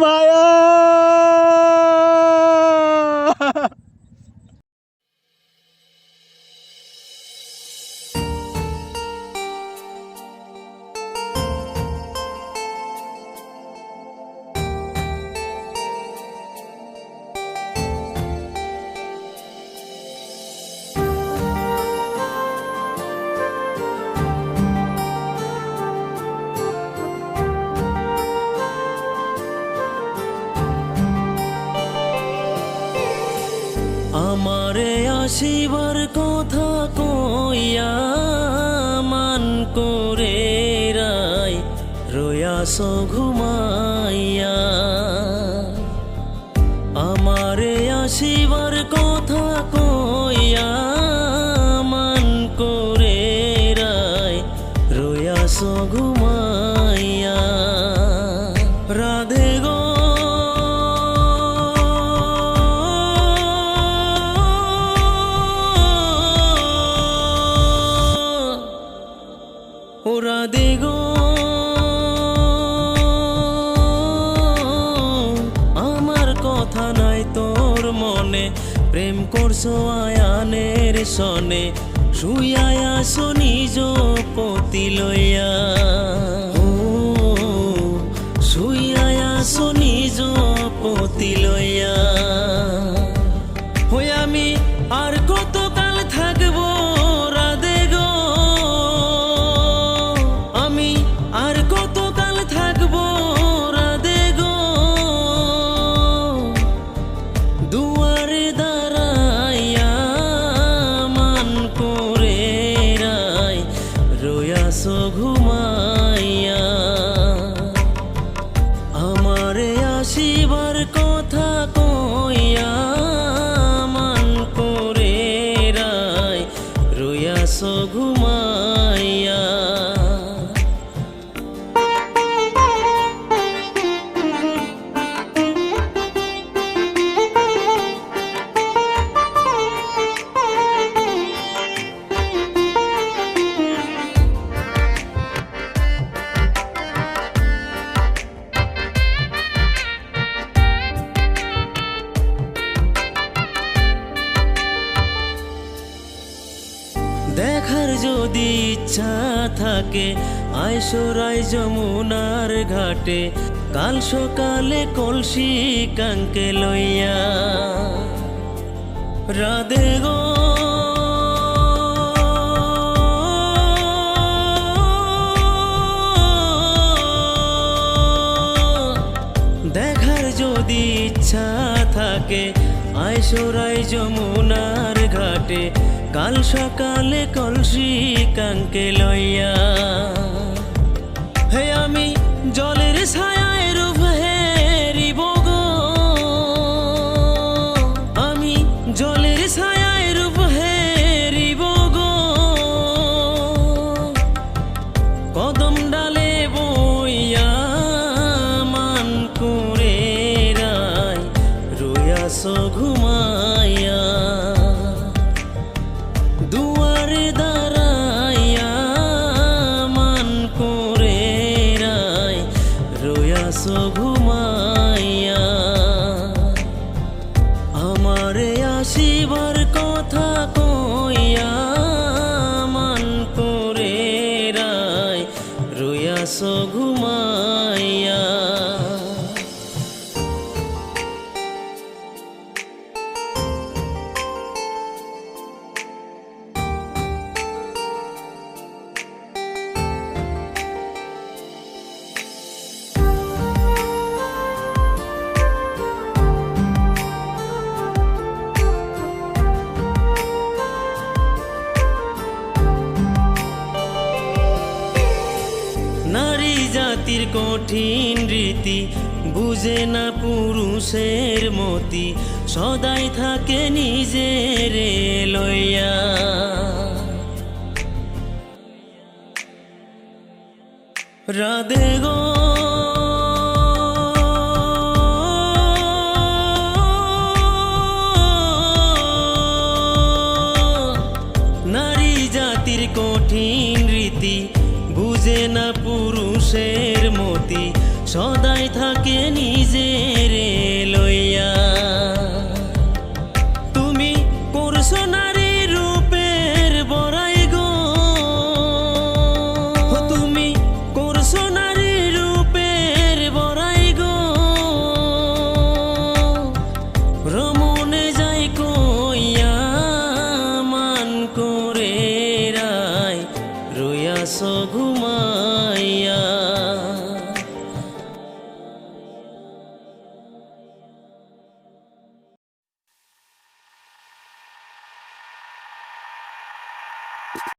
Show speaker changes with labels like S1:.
S1: মায়া!
S2: আমারে আসিবার কথা কইয়া মান করে রাই রয়াস ঘুমাইয়া। আমারে আসিবার কথা কইয়া মান করে রাই রয়াস ঘুমাইয়া। রাধে ওরা দেগো। আমার কথা নাই তোর মনে। প্রেম করছ আয়ানের সনে। শুয়ায় আসো নিজ পতি লইয়া। শুয়ায় আসো নিজ আর কতকাল থাকব রাধে গো? দুয়ারে দাঁড়াইয়া মান করে রায় রয়াস ঘুমাইয়া দেখার যদি ইচ্ছা থাকে আইসরাই যমুনার ঘাটে, কাল সকালে কলসি কাঙ্কে লইয়া। রাধে গো। দেখার যদি ইচ্ছা থাকে আইসরাই যমুনার ঘাটে কাল সকালে কলসি কাঙ্কে লইয়া। হে আমি জলের ছায়ায় রূপ হেরিব গো। আমি জলের ছায়ায় রূপ হেরিব গো। কদম ডালে বইয়া মান করে রাই রয়াস ঘুমাইয়া রয়াস ঘুমাইয়া জাতির কঠিন রীতি বুঝে না পুরুষের মতি সদাই থাকে নিজের লইয়া। রাধে গো বুঝে না পুরুষের মতি সদাই থাকে নিজের লইয়া।